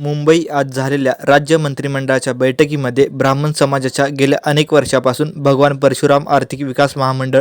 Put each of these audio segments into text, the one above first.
मुंबई आज झालेल्या राज्य मंत्रिमंडळाच्या बैठकीमध्ये ब्राह्मण समाजाच्या गेल्या अनेक वर्षापासून भगवान परशुराम आर्थिक विकास महामंडळ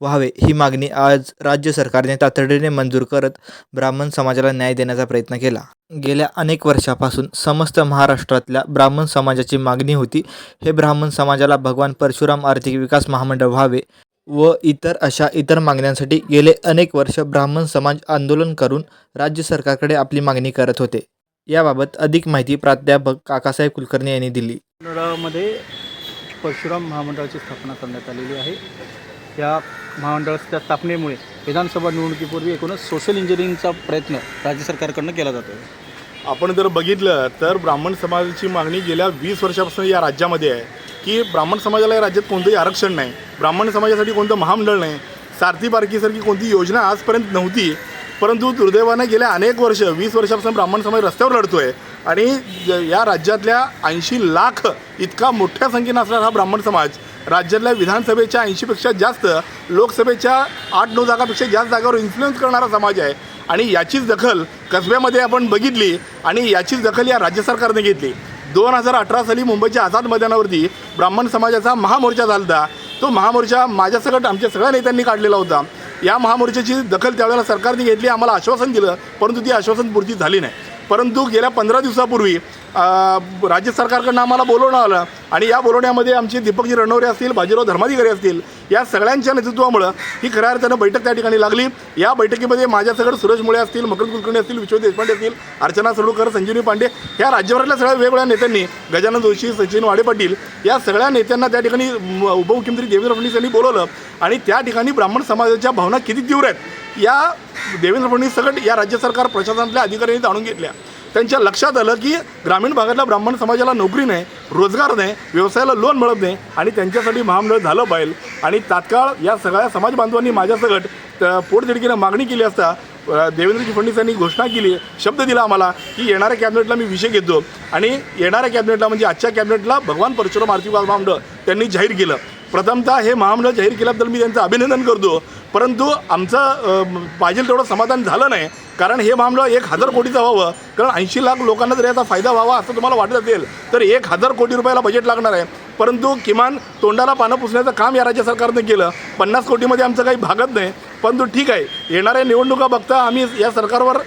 व्हावे ही मागणी आज राज्य सरकारने तातडीने मंजूर करत ब्राह्मण समाजाला न्याय देण्याचा प्रयत्न केला. गेल्या अनेक वर्षापासून समस्त महाराष्ट्रातल्या ब्राह्मण समाजाची मागणी होती. हे ब्राह्मण समाजाला भगवान परशुराम आर्थिक विकास महामंडळ व्हावे व इतर अशा इतर मागण्यांसाठी गेले अनेक वर्ष ब्राह्मण समाज आंदोलन करून राज्य सरकारकडे आपली मागणी करत होते. याबाबत अधिक माहिती प्राध्यापक काकासाहेब कुलकर्णी यांनी दिली. मंडळामध्ये परशुराम महामंडळाची स्थापना करण्यात आलेली आहे. या महामंडळाच्या स्थापनेमुळे विधानसभा निवडणुकीपूर्वी एकूणच सोशल इंजिनिअरिंगचा प्रयत्न राज्य सरकारकडनं केला जातो आपण जर बघितलं तर ब्राह्मण समाजाची मागणी गेल्या वीस वर्षापासून या राज्यामध्ये आहे. की ब्राह्मण समाजाला या राज्यात कोणतंही आरक्षण नाही. ब्राह्मण समाजासाठी कोणतं महामंडळ नाही. सारथी बारकीसारखी कोणती योजना आजपर्यंत नव्हती. परंतु दुर्दैवानं गेल्या अनेक वर्ष वीस वर्षापासून ब्राह्मण समाज रस्त्यावर लढतोय. आणि ज- या राज्यातल्या ऐंशी लाख इतका मोठ्या संख्येनं असणारा हा ब्राह्मण समाज राज्यातल्या विधानसभेच्या ऐंशीपेक्षा जास्त लोकसभेच्या आठ नऊ जागापेक्षा जास्त जागावर इन्फ्लुएन्स करणारा समाज आहे. आणि याचीच दखल कसब्यामध्ये आपण बघितली आणि याचीच दखल या राज्य सरकारने घेतली. दोन हजार अठरा साली मुंबईच्या आझाद मैदानावरती ब्राह्मण समाजाचा महामोर्चा झाला होता तो महामोर्चा माझ्यासकट आमच्या सगळ्या नेत्यांनी काढलेला होता. या महामोर्चाची दखल त्यावेळेला सरकारने घेतली आम्हाला आश्वासन दिलं परंतु ती आश्वासन पूर्ती झाली नाही. परंतु गेल्या पंधरा दिवसापूर्वी राज्य सरकारकडनं आम्हाला बोलवणं आलं आणि या बोलवण्यामध्ये आमचे दीपकजी रणवरे असतील बाजीराव धर्माधिकारी असतील या सगळ्यांच्या नेतृत्वामुळं ही खऱ्या अर्थानं बैठक त्या ठिकाणी लागली. या बैठकीमध्ये माझ्यासकट सुरेश मुळे असतील मकरंद कुलकर्णी असतील विश्व देशपांडे असतील अर्चना सडूकर संजीवनी पांडे ह्या राज्यभरातल्या सगळ्या वेगवेगळ्या नेत्यांनी गजानन जोशी सचिन वाडे पाटील या सगळ्या नेत्यांना त्या ठिकाणी उपमुख्यमंत्री देवेंद्र फडणवीस यांनी बोलवलं. आणि त्या ठिकाणी ब्राह्मण समाजाच्या भावना किती तीव्र आहेत या देवेंद्र फडणवीस सकट या राज्य सरकार प्रशासनातल्या अधिकाऱ्यांनी जाणून घेतल्या. त्यांच्या लक्षात आलं की ग्रामीण भागातल्या ब्राह्मण समाजाला नोकरी नाही रोजगार नाही व्यवसायाला लोन मिळत नाही आणि त्यांच्यासाठी महामंडळ झालं पाहिजे आणि तात्काळ या सगळ्या समाज बांधवांनी माझ्यासकट त- पोटतिडकीनं मागणी केली असता देवेंद्रजी फडणवीसांनी घोषणा केली शब्द दिला आम्हाला की येणाऱ्या कॅबिनेटला मी विषय घेतो. आणि येणाऱ्या कॅबिनेटला म्हणजे आजच्या कॅबिनेटला भगवान परशुराम आर्थिक महामंडळ त्यांनी जाहीर केलं. प्रथमतः हे महामंडळ जाहीर केल्याबद्दल मी त्यांचं अभिनंदन करतो. परंतु आमचं पाहिजे तेवढं समाधान झालं नाही. कारण हे मामलं एक हजार कोटीचं व्हावं. कारण ऐंशी लाख लोकांना जर याचा फायदा व्हावा असं तुम्हाला वाटत असेल तर एक हजार कोटी रुपयाला बजेट लागणार आहे. परंतु किमान तोंडाला पानं पुसण्याचं काम या राज्य सरकारनं केलं. पन्नास कोटीमध्ये आमचं काही भागत नाही. परंतु ठीक आहे. येणाऱ्या निवडणुका बघता आम्ही या सरकारवर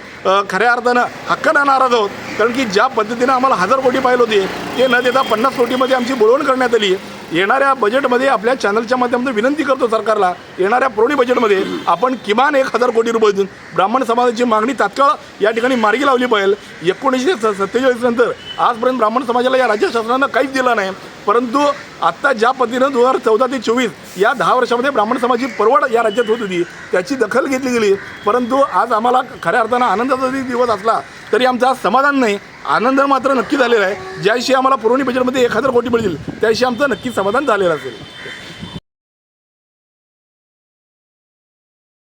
खऱ्या अर्थानं हक्कानं नाराज आहोत. कारण की ज्या पद्धतीनं आम्हाला हजार कोटी पाहिलं होती ते न देता पन्नास कोटीमध्ये आमची बोलवण करण्यात आली. येणाऱ्या बजेटमध्ये आपल्या चॅनलच्या माध्यमातून विनंती करतो सरकारला येणाऱ्या पुरवणी बजेटमध्ये आपण किमान एक हजार कोटी रुपये देऊन ब्राह्मण समाजाची मागणी तात्काळ या ठिकाणी मार्गी लावली पाहिजे. एकोणीसशे स सत्तेचाळीस नंतर आजपर्यंत ब्राह्मण समाजाला या राज्य शासनानं काहीच दिलं नाही. परंतु आत्ता ज्या पद्धतीनं दोन हजार चौदा ते चोवीस या दहा वर्षामध्ये ब्राह्मण समाजाची परवड या राज्यात होत होती त्याची दखल घेतली गेली. परंतु आज आम्हाला खऱ्या अर्थानं आनंदाचा जरी दिवस असला तरी आमचा समाधान नाही. आनंद मात्र नक्की झालेला आहे. ज्याविषयी आम्हाला पुरवणी बजेटमध्ये एक हजार कोटी मिळतील त्याविषयी आमचं नक्की समाधान झालेलं असेल.